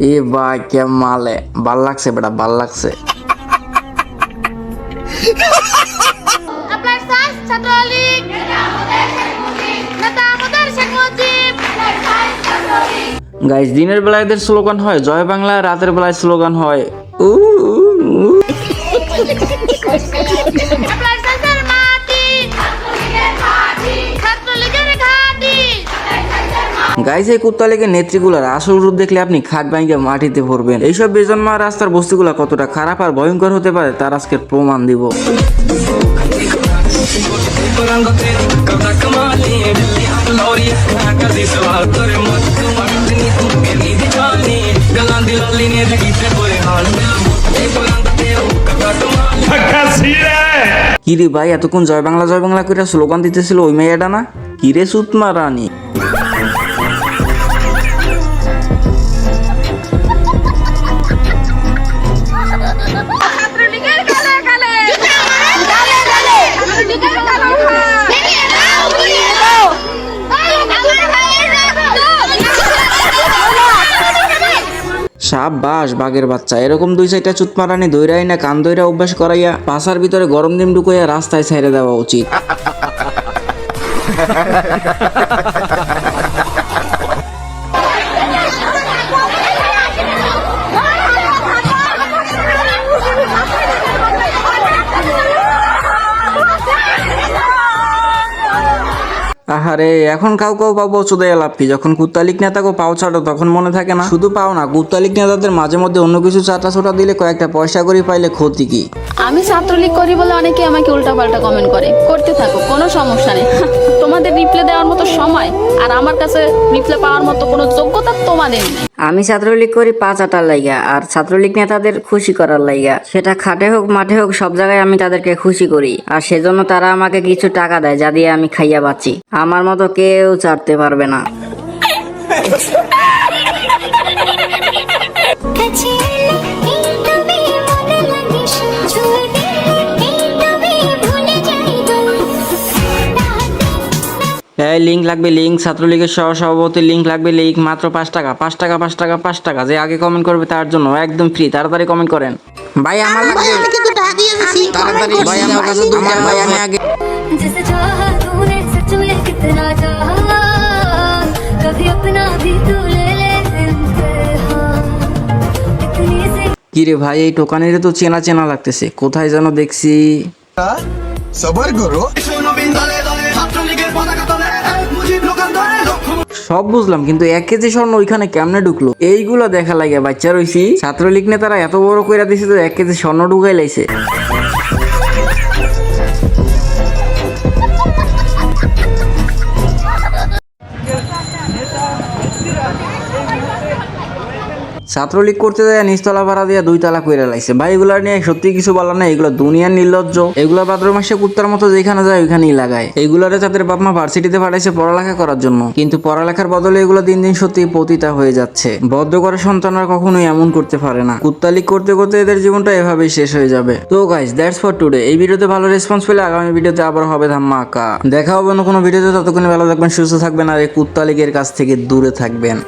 এ বা কে মালে? ভালো লাগছে বেটা ভালো লাগছে। গাইস দিনের বেলা এদের স্লোগান হয় জয় বাংলা রাতের বেলায় স্লোগান হয়। উ, গাইজ, এই কুত্তালেগের নেত্রীগুলার আসল রূপ দেখলে আপনি খাট ভাঙিয়ে মাটিতে ভরবেন। এইসব বেজন্মা রাস্তার বস্তুগুলা কতটা খারাপ আর ভয়ঙ্কর হতে পারে, তার আজকের প্রমাণ দিব। কিরে ভাই, এতক্ষণ জয় বাংলা জয় বাংলা করে স্লোগান দিতেছিল ওই মেয়েটা না? কিরে সুতমা রানী? সাপ বাস বাঘের বাচ্চা। এরকম দুই চারটা চুতমারানি দৈরাই না কান দৈরা অভ্যাস করাইয়া পাশার ভিতরে গরম ডিম ঢুকাইয়া রাস্তায় ছেড়ে দেওয়া উচিত। আহারে, এখন কাউ কাউ পাবো চোদাই লাভ কি? যখন কুত্তালিক নেতাকে পাও ছাড়ো, তখন মনে থাকে না? শুধু পাও না কুত্তালিক নেতাদের মাঝে মধ্যে অন্য কিছু চাটা ছোটা দিলে কয়েকটা পয়সা করে পাইলে ক্ষতি কি? আমি ছাত্রলীগ করি বলে অনেকে আমাকে উল্টাপাল্টা কমেন্ট করে। করতে থাকো, কোনো সমস্যা নেই। তোমাদের রিপ্লে দেওয়ার মতো সময় আর আমার কাছে রিপ্লে পাওয়ার মতো কোনো যোগ্যতা আমি ছাত্রলীগ করি পাঁচ আটার লাইগা আর ছাত্রলীগ নেতাদের খুশি করার লাইগা। সেটা খাটে হোক মাঠে হোক সব জায়গায় আমি তাদেরকে খুশি করি আর সেজন্য তারা আমাকে কিছু টাকা দেয় যা দিয়ে আমি খাইয়া বাঁচি। আমার মতো কেউ চাটতে পারবে না। কাছে এই লিঙ্ক লাগবে লিঙ্ক ছাত্রলীগের সহ সভাপতি লিঙ্ক লাগবে লিঙ্ক মাত্র পাঁচ টাকা। পাঁচ টাকা পাঁচ টাকা পাঁচ টাকা। যে আগে কমেন্ট করবে তার জন্য একদম ফ্রি তাড়াতাড়ি কমেন্ট করেন। ভাই আমার লাগবে। ভাই ভাই কিরে ভাই এই টোকানের তো চেনা চেনা লাগতেছে। কোথায় যেন দেখছি। সবার সব বুঝলাম, কিন্তু এক কেজি স্বর্ণ ওইখানে কেমনে ঢুকলো? এইগুলো দেখা লাগে, বাচ্চা রইছি। ছাত্রলীগ নেতারা এত বড় কইরা দিছে তো এক কেজি স্বর্ণ ঢুকাই লাইছে। ছাত্রলীগ করতে যায়, নিচতলা ভাড়া দিয়ে দুই তালা কইরা লাইছে। ভাই, এগুলা নিয়ে সত্যি কিছু বলার না এগুলো দুনিয়ার নির্লজ্জ। এগুলো ভাদ্র মাসে কুত্তার মতো যেখানে যায়, ওইখানেই লাগায়। এগুলারে তাদের বাপ মা ভার্সিটিতে পাঠাইছে পড়ালেখা করার জন্য। কিন্তু পড়ালেখার বদলে এগুলো দিন দিন সত্যি পতিতা হয়ে যাচ্ছে। বদ্ধ করে সন্তানরা কখনোই এমন করতে পারে না। কুত্তালিক করতে করতে এদের জীবনটা এভাবেই শেষ হয়ে যাবে। তো গাইস দ্যাটস ফর টুডে এই ভিডিওতে ভালো রেসপন্স পেলে আগামী ভিডিওতে আবার হবে ধাম্মাকা দেখা হবে অন্য কোনো ভিডিওতে, ততক্ষণে ভালো থাকবেন, সুস্থ থাকবেন, আর এই কুত্তালিকের কাছ থেকে দূরে থাকবেন।